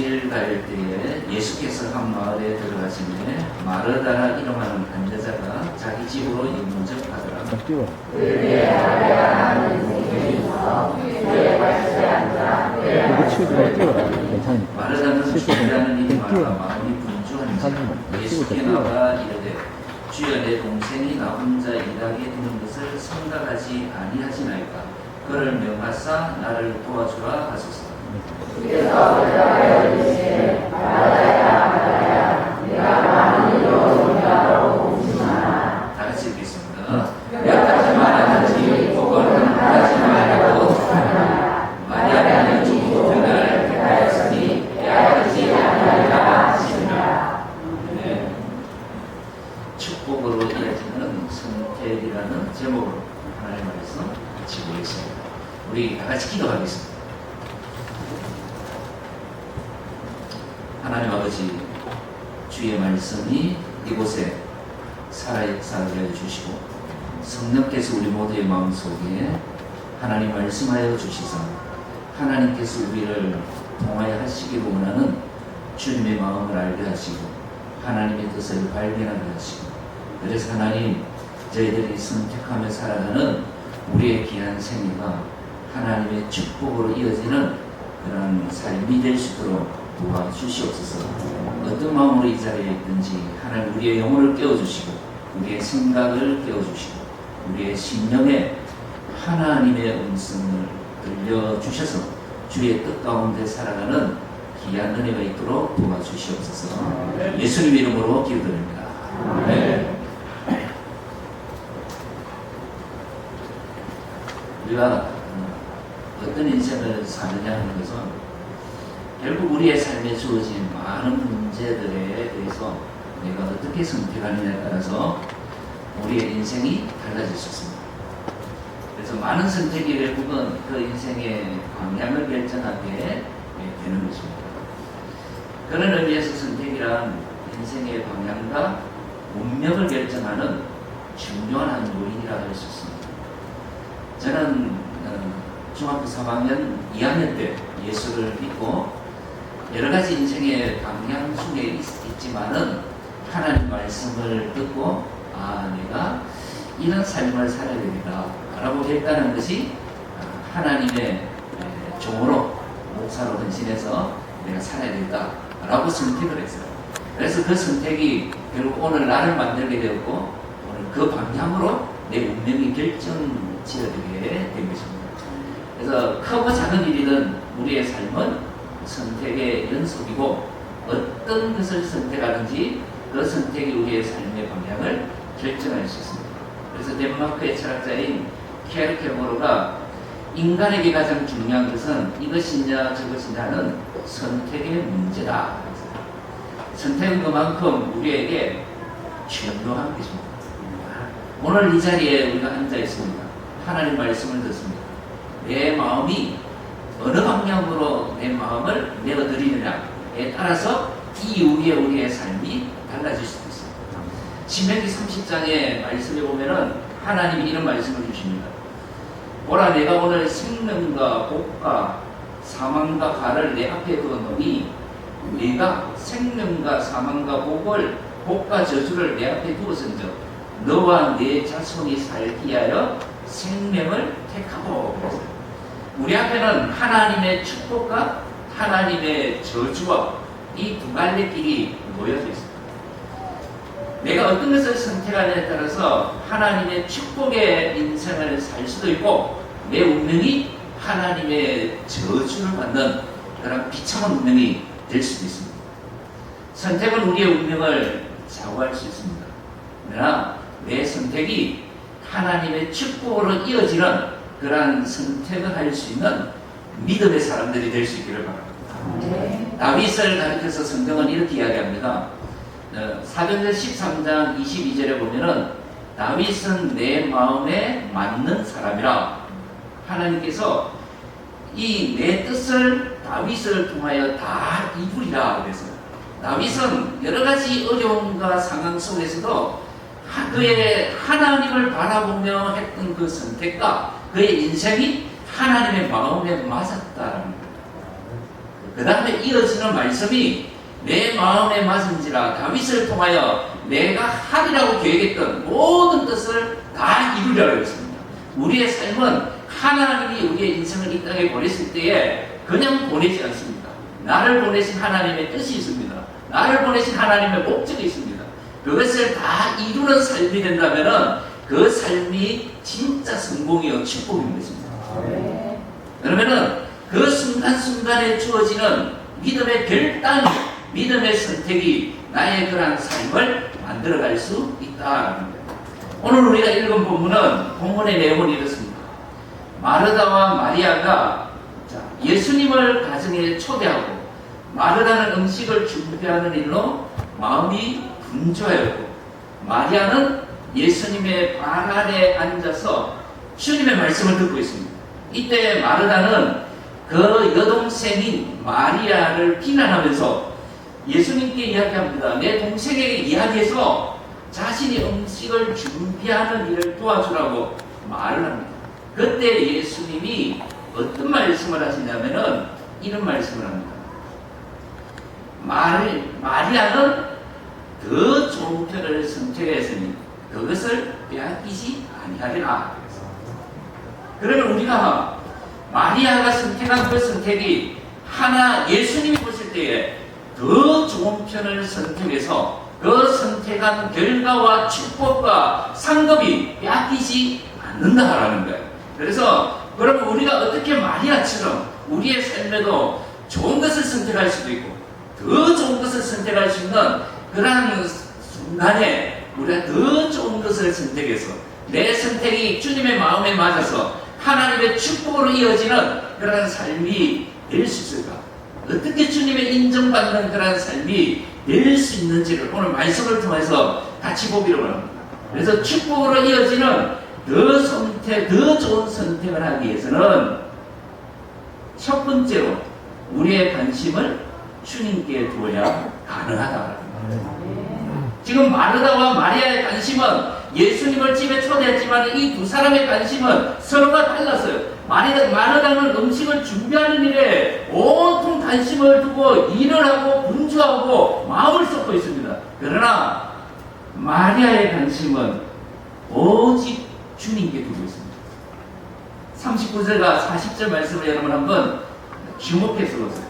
길 갈 때에 예수께서 한 마을에 들어가시매 마르다라 이름하는 한 여자가 자기 집으로 영접하더라. 띄워라. 괜찮으니까. 마르다는 주라는 많아 띄워라. 마음이 분주한지 예수께 나가 이르되 주여 내 동생이 나 혼자 일하게 되는 것을 생각하지 아니하시나이까 그를 명하사 나를 도와주라 하소서 제목으로 하나님 말씀 같이 보겠습니다. 우리 다 같이 기도하겠습니다. 하나님 아버지 주의 말씀이 이곳에 살아 역사하여 주시고 성령께서 우리 모두의 마음속에 하나님 말씀하여 주시사 하나님께서 우리를 통하여 하시기를 원하는 주님의 마음을 알게 하시고 하나님의 뜻을 발견하게 하시고 그래서 하나님 저희들이 선택하며 살아가는 우리의 귀한 생애가 하나님의 축복으로 이어지는 그런 삶이 될 수 있도록 도와주시옵소서. 어떤 마음으로 이 자리에 있든지 하나님 우리의 영혼을 깨워주시고 우리의 생각을 깨워주시고 우리의 심령에 하나님의 음성을 들려주셔서 주의 뜻 가운데 살아가는 귀한 은혜가 있도록 도와주시옵소서. 예수님 이름으로 기도드립니다. 네. 우리가 어떤 인생을 사느냐 하는 것은 결국 우리의 삶에 주어진 많은 문제들에 대해서 내가 어떻게 선택하느냐에 따라서 우리의 인생이 달라질 수 있습니다. 그래서 많은 선택이 결국은 그 인생의 방향을 결정하게 되는 것입니다. 그런 의미에서 선택이란 인생의 방향과 운명을 결정하는 중요한 한 요인이라 할 수 있습니다. 저는 어, 중학교 3학년 2학년 때 예수를 믿고 여러 가지 인생의 방향 중에 있, 있지만은 하나님 말씀을 듣고 아 내가 이런 삶을 살아야 되겠다 라고 했다는 것이 아, 하나님의 에, 종으로 목사로 헌신해서 내가 살아야 되겠다 라고 선택을 했어요. 그래서 그 선택이 결국 오늘 나를 만들게 되었고 오늘 그 방향으로 내 운명이 결정지어지게 된 것입니다 그래서 크고 작은 일이든 우리의 삶은 선택의 연속이고 어떤 것을 선택하든지 그 선택이 우리의 삶의 방향을 결정할 수 있습니다. 그래서 덴마크의 철학자인 케르케고르가 인간에게 가장 중요한 것은 이것이냐 저것이냐는 선택의 문제다. 선택은 그만큼 우리에게 중요한 것입니다. 오늘 이 자리에 우리가 앉아 있습니다. 하나님 말씀을 듣습니다. 내 마음이 어느 방향으로 내 마음을 내어드리느냐에 따라서 이 이후에 우리의 삶이 달라질 수도 있습니다. 신명기 30장의 말씀에 보면은 하나님이 이런 말씀을 주십니다. 보라 내가 오늘 생명과 복과 사망과 가를 내 앞에 두었노니 네가 생명과 사망과 복을 복과 저주를 내 앞에 두었은즉 너와 내 자손이 살기 하여 생명을 택하고 그랬어요. 우리 앞에는 하나님의 축복과 하나님의 저주와 이 두 갈래 길이 놓여져 있습니다. 내가 어떤 것을 선택하느냐에 따라서 하나님의 축복의 인생을 살 수도 있고 내 운명이 하나님의 저주를 받는 그런 비참한 운명이 될 수도 있습니다. 선택은 우리의 운명을 좌우할 수 있습니다. 그러나 내 선택이 하나님의 축복으로 이어지는 그러한 선택을 할 수 있는 믿음의 사람들이 될 수 있기를 바랍니다. 다윗을 가리켜서 성경은 이렇게 이야기합니다. 어, 사도행전 13장 22절에 보면은 다윗은 내 마음에 맞는 사람이라 하나님께서 이 내 뜻을 다윗을 통하여 다 이루리라 그래서 다윗은 여러 가지 어려움과 상황 속에서도 하- 그의 하나님을 바라보며 했던 그 선택과 그의 인생이 하나님의 마음에 맞았다는. 그 다음에 이어지는 말씀이 내 마음에 맞은지라 다윗을 통하여 내가 하리라고 계획했던 모든 뜻을 다 이루려고 했습니다. 우리의 삶은 하나님이 우리의 인생을 이 땅에 보냈을 때에 그냥 보내지 않습니다. 나를 보내신 하나님의 뜻이 있습니다. 나를 보내신 하나님의 목적이 있습니다. 그것을 다 이루는 삶이 된다면은 그 삶이 진짜 성공이요 축복인 것입니다. 그러면은 그 순간순간에 주어지는 믿음의 결단, 믿음의 선택이 나의 그러한 삶을 만들어갈 수 거예요. 오늘 우리가 읽은 본문은 본문의 내용은 이렇습니다. 마르다와 마리아가 자, 예수님을 가정에 초대하고 마르다는 음식을 준비하는 일로 마음이 분주하였고 마리아는 예수님의 발 아래 앉아서 주님의 말씀을 듣고 있습니다. 이때 마르다는 그 여동생인 마리아를 비난하면서 예수님께 이야기합니다. 내 동생에게 이야기해서 자신이 음식을 준비하는 일을 도와주라고 말을 합니다. 그때 예수님이 어떤 말씀을 하시냐면은 이런 말씀을 합니다. 마리, 마리아는 더 좋은 편을 선택했으니 그것을 빼앗기지 아니하리라. 그러면 우리가 마리아가 선택한 그 선택이 하나 예수님이 보실 때에 더 좋은 편을 선택해서 그 선택한 결과와 축복과 상급이 빼앗기지 않는다라는 거예요. 그래서 그러면 우리가 어떻게 마리아처럼 우리의 삶에도 좋은 것을 선택할 수도 있고 더 좋은 것을 선택할 수 있는 그러한 순간에 우리가 더 좋은 것을 선택해서 내 선택이 주님의 마음에 맞아서 하나님의 축복으로 이어지는 그러한 삶이 될 수 있을까? 어떻게 주님의 인정받는 그러한 삶이 될 수 있는지를 오늘 말씀을 통해서 같이 보기로 합니다. 그래서 축복으로 이어지는 더 선택, 더 좋은 선택을 하기 위해서는 첫 번째로 우리의 관심을 주님께 두어야 가능하다. 지금 마르다와 마리아의 관심은 예수님을 집에 초대했지만 이 두 사람의 관심은 서로가 달랐어요. 마리다, 마르다는 음식을 준비하는 일에 온통 관심을 두고 일을 하고 분주하고 마음을 쏟고 있습니다. 그러나 마리아의 관심은 오직 주님께 두고 있습니다. 39절과 40절 말씀을 여러분 한번 주목해서 보세요.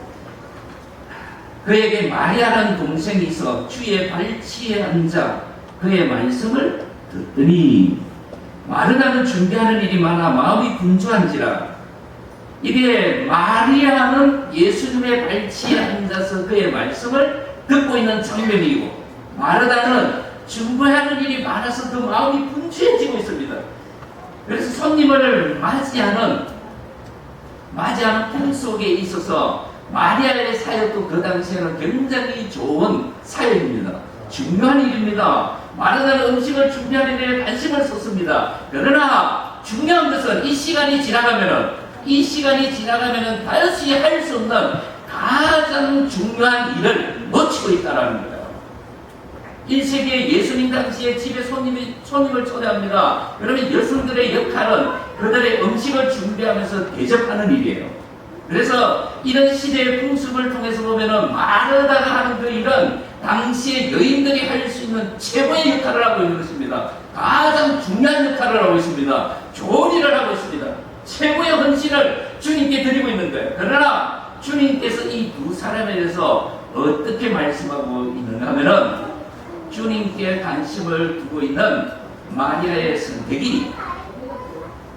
그에게 마리아라는 동생이 있어 주의 발치에 앉아 그의 말씀을 듣더니 마르다는 준비하는 일이 많아 마음이 분주한지라 이게 마리아는 예수님의 발치에 앉아서 그의 말씀을 듣고 있는 장면이고 마르다는 준비하는 일이 많아서 그 마음이 분주해지고 있습니다. 그래서 손님을 맞이하는 맞이하는 품 속에 있어서 마리아의 사역도 그 당시에는 굉장히 좋은 사역입니다. 중요한 일입니다. 마르다는 음식을 준비하는 일에 관심을 쏟습니다. 그러나 중요한 것은 이 시간이 지나가면은 이 시간이 지나가면은 다시 할 수 없는 가장 중요한 일을 놓치고 있다라는 거예요. 1세기에 예수님 당시에 집에 손님이, 손님을 초대합니다. 그러면 여성들의 역할은 그들의 음식을 준비하면서 대접하는 일이에요. 그래서 이런 시대의 풍습을 통해서 보면은 마르다가 하는 그 일은 당시에 여인들이 할 수 있는 최고의 역할을 하고 있는 것입니다. 가장 중요한 역할을 하고 있습니다. 좋은 일을 하고 있습니다. 최고의 헌신을 주님께 드리고 있는 거예요. 그러나 주님께서 이 두 사람에 대해서 어떻게 말씀하고 있는가 하면은 주님께 관심을 두고 있는 마리아의 선택이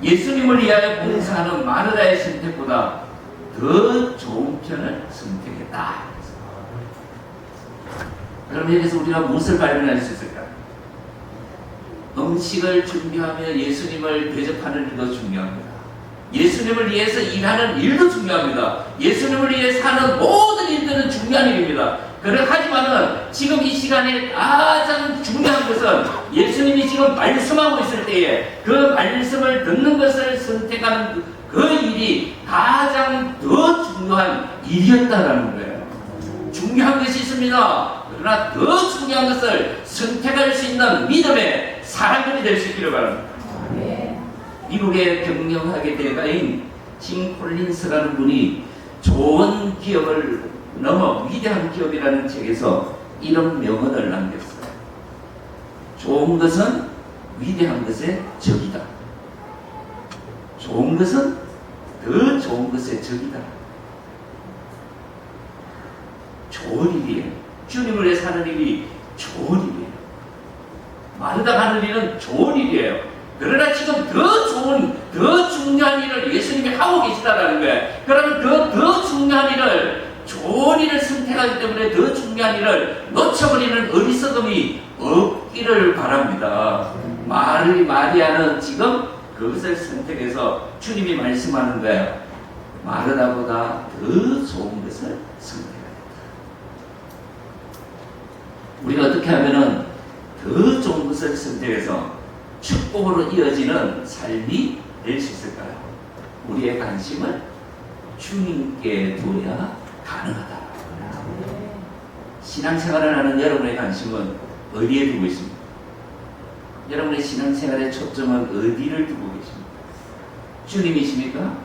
예수님을 위하여 봉사하는 마르다의 선택보다 더 좋은 편을 선택했다. 그럼 여기서 우리가 무엇을 발견할 수 있을까? 음식을 준비하며 예수님을 대접하는 일도 중요합니다. 예수님을 위해서 일하는 일도 중요합니다. 예수님을 위해 사는 모든 일들은 중요한 일입니다. 그래 하지만은 지금 이 시간에 가장 중요한 것은 예수님이 지금 말씀하고 있을 때에 그 말씀을 듣는 것을 선택하는 그- 그 일이 가장 더 중요한 일이었다라는 거예요. 중요한 것이 있습니다. 그러나 더 중요한 것을 선택할 수 있는 믿음의 사람들이 될 수 있기를 바랍니다. 미국의 경영학의 대가인 진 콜린스라는 분이 좋은 기업을 넘어 위대한 기업이라는 책에서 이런 명언을 남겼어요. 좋은 것은 위대한 것의 적이다. 좋은 것은 더 좋은 것의 적이다. 좋은 일이에요. 주님을 위해 사는 일이 좋은 일이에요. 마르다 하는 일은 좋은 일이에요. 그러나 지금 더 좋은, 더 중요한 일을 예수님이 하고 계시다라는 거예요. 그러면 그더 중요한 일을, 좋은 일을 선택하기 때문에 더 중요한 일을 놓쳐버리는 어리석음이 없기를 바랍니다. 마리, 마리아는 지금 그것을 선택해서 주님이 말씀하는 거예요. 마르다보다 더 좋은 것을 선택하겠다. 우리가 어떻게 하면은 더 좋은 것을 선택해서 축복으로 이어지는 삶이 될 수 있을까요? 우리의 관심을 주님께 둬야 가능하다. 신앙생활을 하는 여러분의 관심은 어디에 두고 있습니까? 여러분의 신앙생활의 초점은 어디를 두고 계십니까? 주님이십니까?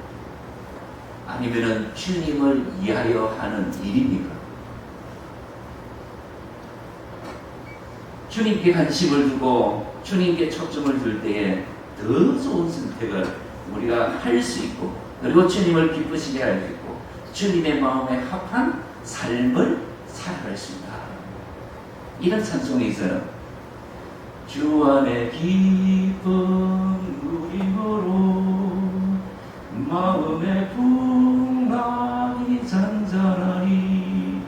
아니면은 주님을 위하여 하는 일입니까? 주님께 관심을 두고 주님께 초점을 둘 때에 더 좋은 선택을 우리가 할 수 있고 그리고 주님을 기쁘시게 할 수 있고 주님의 마음에 합한 삶을 살아갈 수 있다. 이런 있어요. 주 안에 기쁨 누리므로 마음의 풍랑이 잔잔하니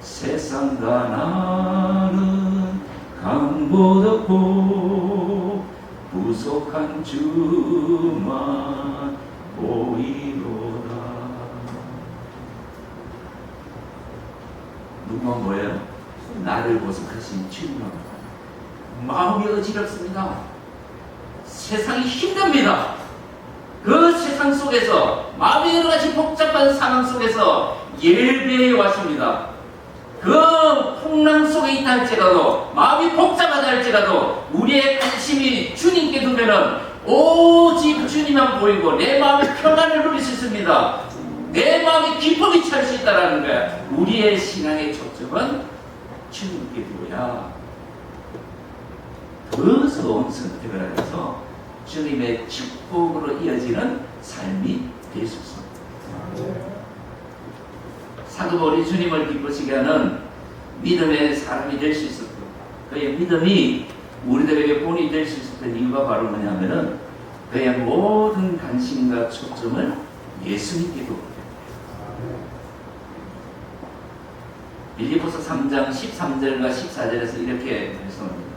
세상 다 나는 강보덕고 부족한 주만 보이로다 누구만 뭐예요? 나를 보석하신 주님만 마음이 어지럽습니다 세상이 힘듭니다 그 세상 속에서 마음이 여러 가지 복잡한 상황 속에서 예배에 왔습니다 그 풍랑 속에 있다 할지라도 마음이 복잡하다 할지라도 우리의 관심이 주님께 두면은 오직 주님만 보이고 내 마음의 평안을 누릴 수 있습니다. 내 마음이 기쁨이 찰 수 있다라는 거야. 우리의 신앙의 초점은 주님께 두어야 더 좋은 선택을 하여서 주님의 축복으로 이어지는 삶이 될수 있습니다. 사도 바울이 주님을 기쁘시게 하는 믿음의 사람이 될 수 있었고 그의 믿음이 우리들에게 본이 될 수 있었던 이유가 바로 뭐냐면은 그의 모든 관심과 초점을 예수님께 두고 빌리포스 3장 13절과 14절에서 이렇게 말씀합니다.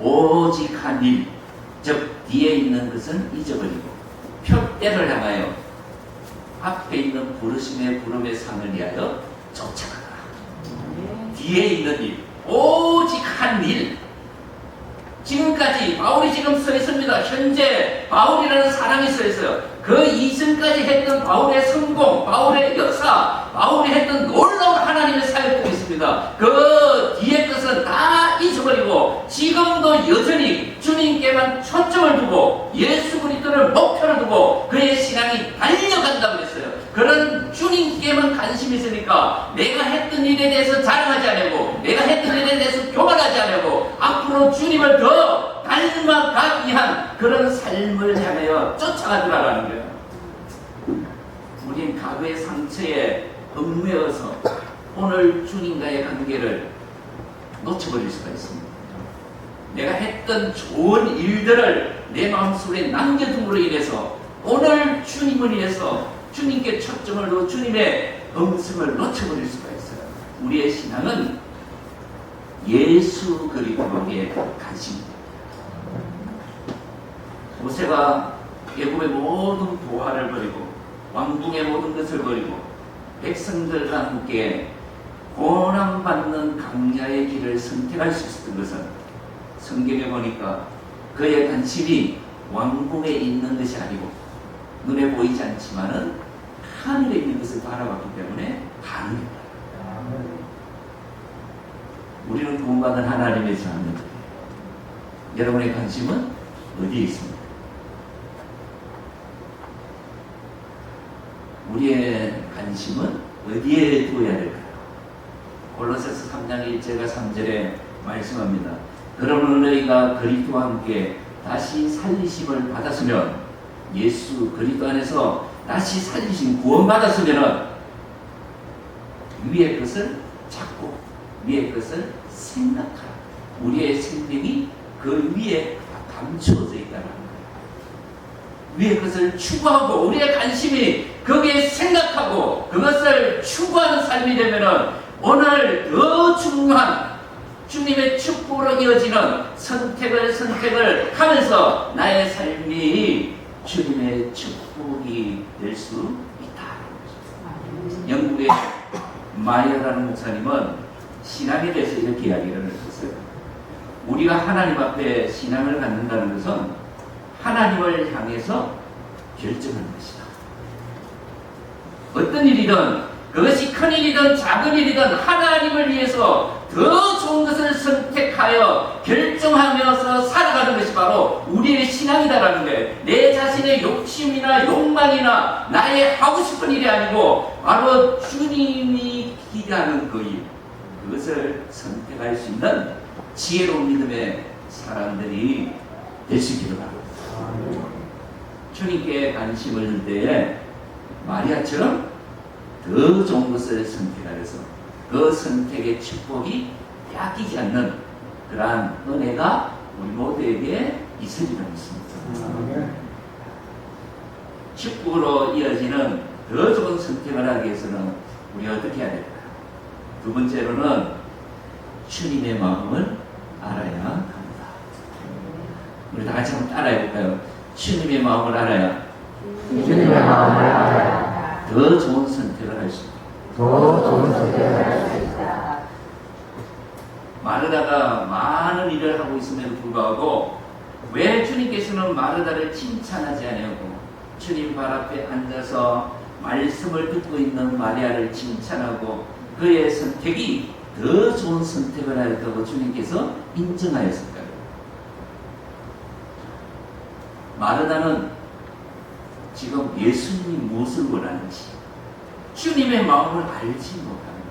오직 한 일, 즉 뒤에 있는 것은 잊어버리고 표대를 향하여 앞에 있는 부르심의 부름의 상을 위하여 쫓아가라. 뒤에 있는 일, 오직 한 일. 지금까지 바울이 지금 서 있습니다. 현재 바울이라는 사람이 서 있어요. 그 이전까지 했던 바울의 성공, 바울의 역사, 바울이 했던 놀라운 하나님의 사역도 있습니다. 그 다 잊어버리고 지금도 여전히 주님께만 초점을 두고 예수 그리스도를 목표로 두고 그의 신앙이 달려간다고 했어요. 그런 주님께만 관심이 있으니까 내가 했던 일에 대해서 자랑하지 않고 내가 했던 일에 대해서 교만하지 않고 앞으로 주님을 더 닮아가기 위한 그런 삶을 향하여 쫓아가더라라는 거예요. 우린 과거의 상처에 얽매여서 오늘 주님과의 관계를 놓쳐버릴 수가 있습니다. 내가 했던 좋은 일들을 내 마음속에 남겨둠으로 인해서 오늘 주님을 위해서 주님께 초점을 두어 주님의 음성을 놓쳐버릴 수가 있어요. 우리의 신앙은 예수 그리스도의 관심입니다. 모세가 애굽의 모든 보화를 버리고 왕궁의 모든 것을 버리고 백성들과 함께 고난받는 강야의 길을 선택할 수 있었던 것은 성경에 보니까 그의 관심이 왕궁에 있는 것이 아니고 눈에 보이지 않지만은 하늘에 있는 것을 바라봤기 때문에 가능했다. 우리는 구원받은 하나님의 자녀들. 여러분의 관심은 어디에 있습니까? 우리의 관심은 어디에 두어야 될까요? 골로새서 3장 1절과 3절에 말씀합니다. 그러므로 너희가 그리스도와 함께 다시 살리심을 받았으면 예수 그리스도 안에서 다시 살리심 구원받았으면 위의 것을 찾고 위의 것을 생각하라. 우리의 생명이 그 위에 감추어져 있다는 거예요. 위의 것을 추구하고 우리의 관심이 거기에 생각하고 그것을 추구하는 삶이 되면은 오늘 더 중요한 주님의 축복으로 이어지는 선택을 선택을 하면서 나의 삶이 주님의 축복이 될 수 있다. 영국의 마이어라는 목사님은 신앙에 대해서 이렇게 이야기를 했었어요. 우리가 하나님 앞에 신앙을 갖는다는 것은 하나님을 향해서 결정하는 것이다. 어떤 일이든 그것이 큰 일이든 작은 일이든 하나님을 위해서 더 좋은 것을 선택하여 결정하면서 살아가는 것이 바로 우리의 신앙이다라는 거예요. 내 자신의 욕심이나 욕망이나 나의 하고 싶은 일이 아니고 바로 주님이 기대하는 그 일. 그것을 선택할 수 있는 지혜로운 믿음의 사람들이 될수 있기를 바랍니다. 주님께 관심을 들 때에 마리아처럼 더 좋은 것을 선택하여서 그 선택의 축복이 뺏기지 않는 그러한 은혜가 우리 모두에게 있으리라 믿습니다. 축복으로 이어지는 더 좋은 선택을 하기 위해서는 우리 어떻게 해야 될까요? 두 번째로는 주님의 마음을 알아야 합니다. 우리 다 같이 한번 따라해 볼까요? 주님의 마음을 알아야 주님의 마음을 알아야 더 좋은 선택을 할 수 있다. 더 좋은 선택을 할 수 있다. 마르다가 많은 일을 하고 있음에도 불구하고 왜 주님께서는 마르다를 칭찬하지 않냐고 주님 발 앞에 앉아서 말씀을 듣고 있는 마리아를 칭찬하고 그의 선택이 더 좋은 선택을 하였다고 주님께서 인정하였을까요? 마르다는 지금 예수님이 무엇을 원하는지 주님의 마음을 알지 못하는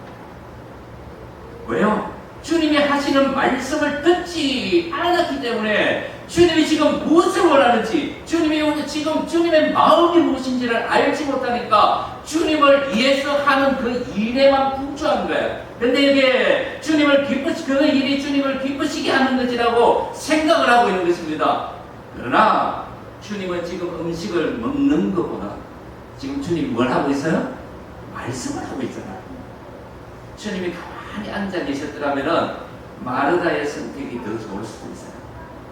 거예요. 왜요? 주님이 하시는 말씀을 듣지 않았기 때문에 주님이 지금 무엇을 원하는지 주님이 지금 주님의 마음이 무엇인지를 알지 못하니까 주님을 위해서 하는 그 일에만 분주한 거예요. 근데 이게 주님을 기쁘시 그 일이 주님을 기쁘시게 하는 것이라고 생각을 하고 있는 것입니다. 그러나 주님은 지금 음식을 먹는 것보다 지금 주님이 뭘 하고 있어요? 말씀을 하고 있잖아요. 주님이 가만히 앉아 계셨더라면 마르다의 선택이 더 좋을 수도 있어요.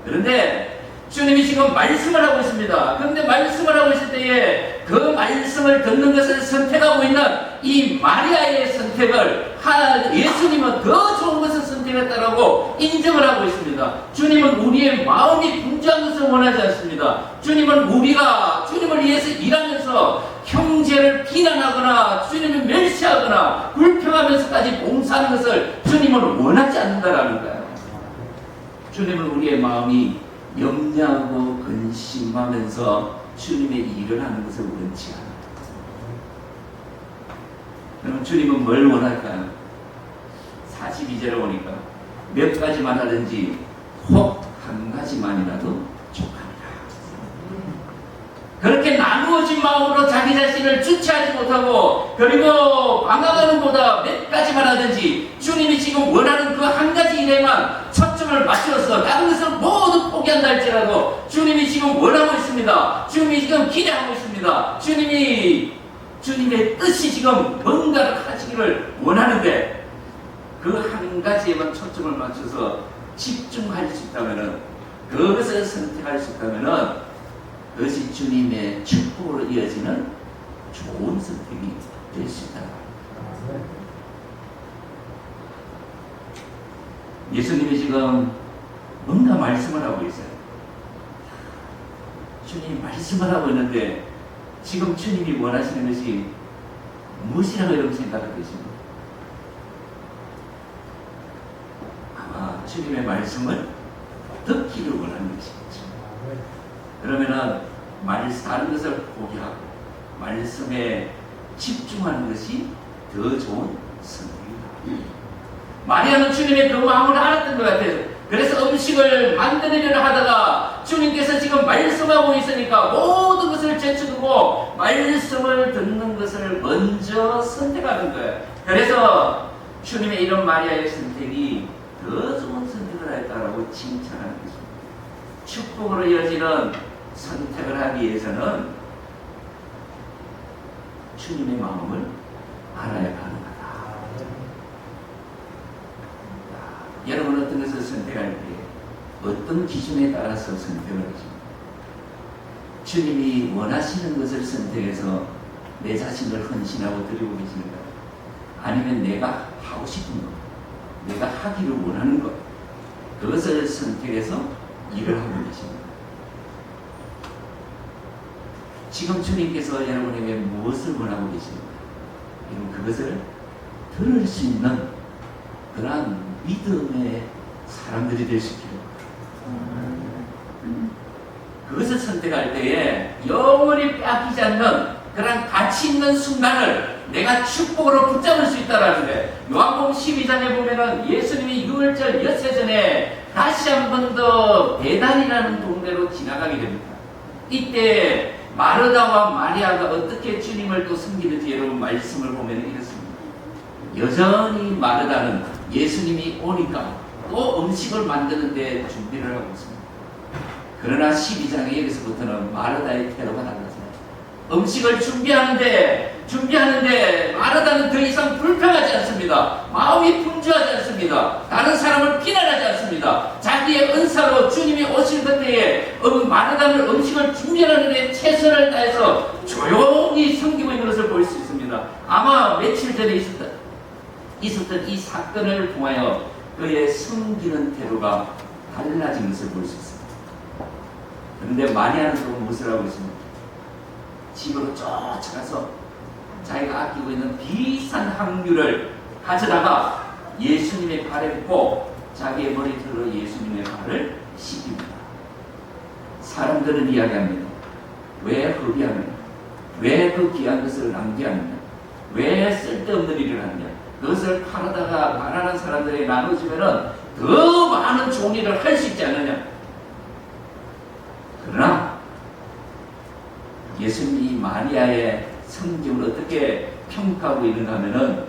그런데 주님이 지금 말씀을 하고 있습니다. 그런데 말씀을 하고 있을 때에 그 말씀을 듣는 것을 선택하고 있는 이 마리아의 선택을 하, 예수님은 더 좋은 것을 선택했다라고 인정을 하고 있습니다. 주님은 우리의 마음이 분주한 것을 원하지 않습니다. 주님은 우리가 주님을 위해서 일하면서 형제를 비난하거나 주님을 멸시하거나 불평하면서까지 봉사하는 것을 주님은 원하지 않는다라는 거예요. 주님은 우리의 마음이 염려하고 근심하면서 주님의 일을 하는 것을 원치 않아요. 그럼 주님은 뭘 원할까요? 42절에 보니까 몇 가지만 하든지 혹 한 가지만이라도 족합니다. 그렇게 나누어진 마음으로 자기 자신을 주체하지 못하고 그리고 방황하는 보다 몇 가지만 하든지 주님이 지금 원하는 그 한 가지 일에만 초점을 맞춰서 다른 것을 모두 포기한다 할지라도 주님이 지금 원하고 있습니다. 주님이 지금 기대하고 있습니다. 주님이 주님의 뜻이 지금 뭔가를 하시기를 원하는데 그 한 가지에만 초점을 맞춰서 집중할 수 있다면은 그것을 선택할 수 있다면은 그것이 주님의 축복으로 이어지는 좋은 선택이 될 수 있다. 예수님이 지금 뭔가 말씀을 하고 있어요. 주님이 말씀을 하고 있는데 지금 주님이 원하시는 것이 무엇이라고 여러분 생각하고 계십니까? 아마 주님의 말씀을 듣기를 원하는 것이겠죠. 그러면은 말 다른 것을 포기하고 말씀에 집중하는 것이 더 좋은 선택이다. 마리아는 주님의 그 마음을 알았던 것 같아요. 그래서 음식을 만들려고 하다가 주님께서 지금 말씀하고 있으니까 모든 것을 제쳐두고 말씀을 듣는 것을 먼저 선택하는 거예요. 그래서 주님의 이런 마리아의 선택이 더 좋은 선택을 했다라고 칭찬하는 것입니다. 축복으로 이어지는 선택을 하기 위해서는 주님의 마음을 알아야 가능하다. 여러분 어떤 것을 선택할 때 어떤 기준에 따라서 선택을 하십니까? 주님이 원하시는 것을 선택해서 내 자신을 헌신하고 드리고 계시는가? 아니면 내가 하고 싶은 것, 내가 하기를 원하는 것, 그것을 선택해서 일을 하고 계십니다. 지금 주님께서 여러분에게 무엇을 원하고 계십니까? 여러분 그것을 들을 수 있는 그러한 믿음의 사람들이 있기를 그것을 선택할 때에 영원히 빼앗기지 않는 그런 가치 있는 순간을 내가 축복으로 붙잡을 수 있다라는 거예요. 요한복음 12장에 보면은 예수님이 6월절 엿새 전에 다시 한 번 더 배단이라는 동네로 지나가게 됩니다. 이때 마르다와 마리아가 어떻게 주님을 또 섬기는지 여러분 말씀을 보면 이렇습니다. 여전히 마르다는 예수님이 오니까 또 음식을 만드는데 준비를 하고 있습니다. 그러나 12장에 여기서부터는 마르다의 태도가 달라져요. 음식을 준비하는데 준비하는데 마르다는 더 이상 불평하지 않습니다. 마음이 분주하지 않습니다. 다른 사람을 비난하지 않습니다. 자기의 은사로 주님이 오실 그때에 음, 마르다는 음식을 준비하는 데 최선을 다해서 조용히 섬기고 있는 것을 볼 수 있습니다. 아마 며칠 전에 있었던 이 사건을 통하여 그의 숨기는 태도가 달라진 것을 볼 수 있습니다. 그런데 마리아는 또 무엇을 하고 있습니까? 집으로 쫓아가서 자기가 아끼고 있는 비싼 향유를 가져다가 예수님의 발에 붓고 자기의 머리털로 예수님의 발을 씻깁니다. 사람들은 이야기합니다. 왜 허비하느냐? 왜 그 귀한 것을 낭비하느냐? 왜 쓸데없는 일을 하느냐? 그것을 팔아다가 가난한 사람들에게 나눠주면은 더 많은 일을 할수 있지 않느냐? 그러나 예수님이 마리아의 성경을 어떻게 평가하고 있는가 하면은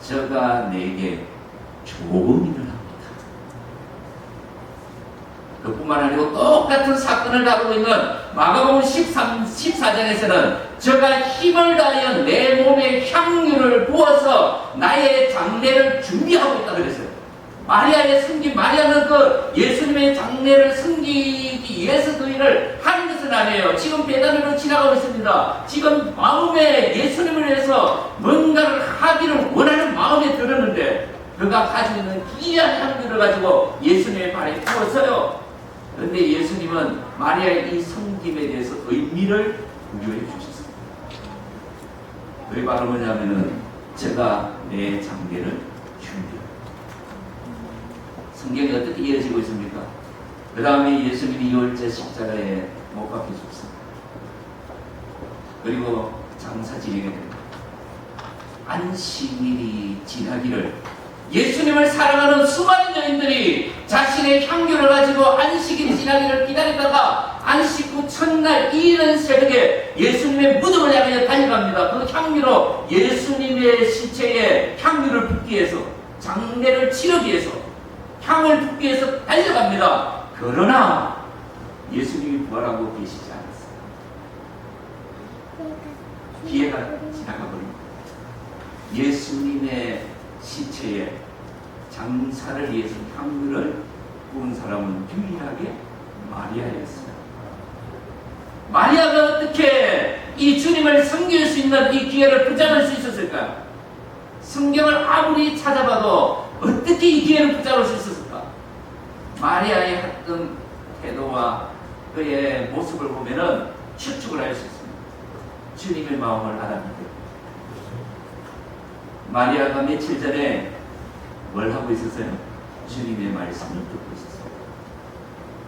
저가 내게 좋은 일을 합니다. 그뿐만 아니고 똑같은 사건을 다루고 있는 마가복음 13, 14장에서는 저가 힘을 다하여 내 몸에 향유를 부어서 나의 장례를 준비하고 있다 그랬어요. 마리아의 승기, 마리아는 그 예수님의 장례를 승기기 위해서 그 일을 하는 것은 아니에요. 지금 배단으로 지나가고 있습니다. 지금 마음에 예수님을 위해서 뭔가를 하기를 원하는 마음에 들었는데 그가 가지고 있는 귀한 향기를 가지고 예수님의 발에 부었어요. 그런데 예수님은 마리아의 이 성김에 대해서 의미를 부여해 주셨습니다. 왜 바로 뭐냐면은 제가 내 장례를 준비합니다. 성경이 어떻게 이어지고 있습니까? 그 다음에 예수님이 유월절 십자가에 못 박혀 죽습니다. 그리고 장사 지내게 됩니다. 안식일이 지나기를 예수님을 사랑하는 수많은 여인들이 자신의 향유를 가지고 안식일이 지나기를 기다리다가 안식 후 첫날 이른 새벽에 예수님의 무덤을 향해 달려갑니다. 그 향유로 예수님의 시체에 향유를 붓기 위해서 장례를 치르기 위해서 향을 붓기 위해서 달려갑니다. 그러나 예수님이 부활하고 계시지 않았어요. 기회가 지나가 버립니다. 예수님의 시체에 장사를 위해서 향유를 부은 사람은 유일하게 마리아였어요. 마리아가 어떻게 이 주님을 섬길 수 있는 이 기회를 붙잡을 수 있었을까요? 성경을 아무리 찾아봐도 어떻게 이 기회를 붙잡을 수 있었을까? 마리아의 했던 태도와 그의 모습을 보면은 추측을 할 수 있습니다. 주님의 마음을 알아듣고 마리아가 며칠 전에 뭘 하고 있었어요? 주님의 말씀을 듣고 있었어요.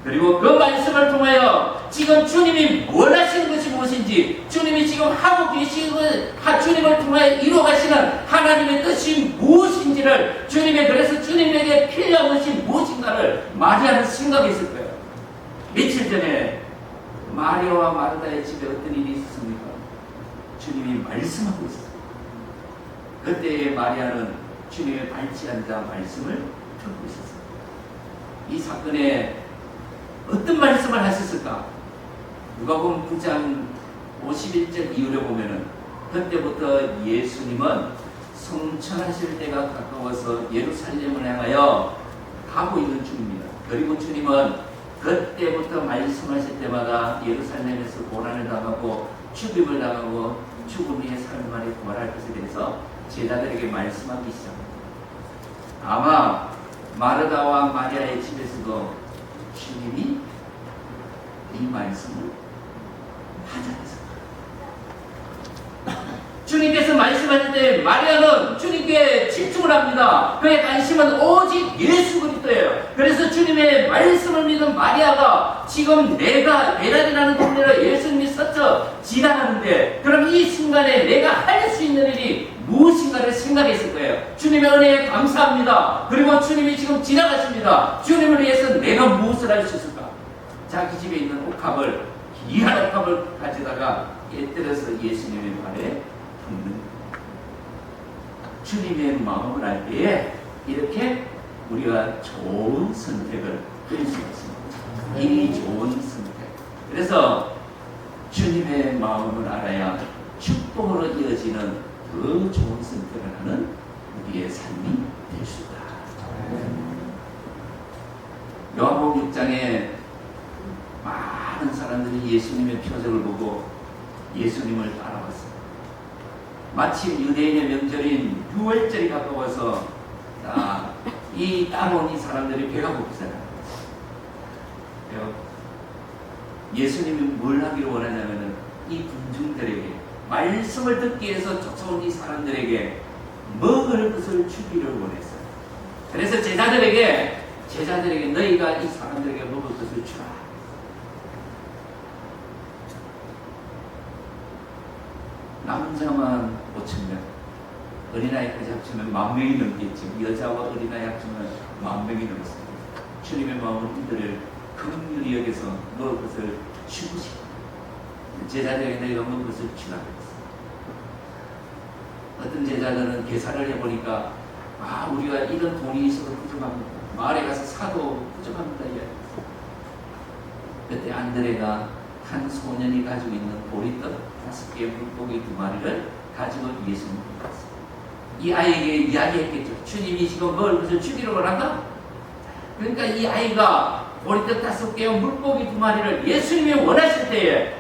그리고 그 말씀을 통하여 지금 주님이 뭘 하시는 것이 무엇인지 주님이 지금 하고 계시는 것, 하- 주님을 통하여 이루어가시는 하나님의 뜻이 무엇인지를 주님의 그래서 주님에게 필요한 것이 무엇인가를 마리아는 생각했을 거예요. 며칠 전에 마리아와 마르다의 집에 어떤 일이 있었습니까? 주님이 말씀하고 있었어요. 그때 마리아는 주님의 밟지 않자 말씀을 듣고 있었어요. 이 사건에 어떤 말씀을 하셨을까? 누가복음 9장 51절 이후를 보면은 그때부터 예수님은 성천하실 때가 가까워서 예루살렘을 향하여 가고 있는 중입니다. 그리고 주님은 그때부터 말씀하실 때마다 예루살렘에서 고난을 당하고 죽임을 당하고 죽음 위에 사람 말에 부활할 것에 대해서 제자들에게 말씀하기 시작합니다. 아마 마르다와 마리아의 집에서도 주님이 이 말씀을 하자해서 주님께서 말씀하실 때 마리아는 주님께 집중을 합니다. 그의 관심은 오직 예수 그리스도예요. 그래서 주님의 말씀을 믿은 마리아가 지금 내가 베란이라는 동네를 예수님이 스쳐 지나가는데 그럼 이 순간에 내가 할 수 있는 일이 무엇인가를 생각했을 거예요. 주님의 은혜에 감사합니다. 그리고 주님이 지금 지나가십니다. 주님을 위해서 내가 무엇을 할 수 있을까? 자기 집에 있는 옥합을 귀한 옥합을 가져다가 예들어서 예수님의 발에 품는 주님의 마음을 알 때에 이렇게 우리가 좋은 선택을 할 수가 있습니다. 이 좋은 선택. 그래서 주님의 마음을 알아야 축복으로 이어지는 더 좋은 선택을 하는 우리의 삶이 될 수 있다. 요한복음 6장에 많은 사람들이 예수님의 표적을 보고 예수님을 따라왔어요. 마침 유대인의 명절인 6월절이 가까워서 아, 이 따라온 이 사람들이 배가 고프잖아요. 예수님이 뭘 하기를 원하냐면은 이 군중들에게 말씀을 듣기 위해서 쫓아온 이 사람들에게 먹을 것을 주기를 원했어요. 그래서 제자들에게 제자들에게 너희가 이 사람들에게 먹을 것을 주라. 남자만 5천 명, 어린아이까지 합치면 만 명이 넘겠지. 여자와 어린아이 합치면 만 명이 넘습니다. 주님의 마음은 이들을 긍휼히 여겨서 먹을 것을 싶어. 제자들에게 너희가 먹을 것을 그랬어. 어떤 제자들은 계산을 해보니까 아 우리가 이런 돈이 있어도 부족합니다. 마을에 가서 사도 부족합니다. 이야기했어. 그때 안드레가 한 소년이 가지고 있는 보리떡 다섯 개의 물고기 두 마리를 가지고 예수님께 갔어요. 이 아이에게 이야기했겠죠. 주님이 지금 먹을 것을 주기로 원한다? 그러니까 이 아이가 보리떡 다섯 개와 물고기 두 마리를 예수님이 원하실 때에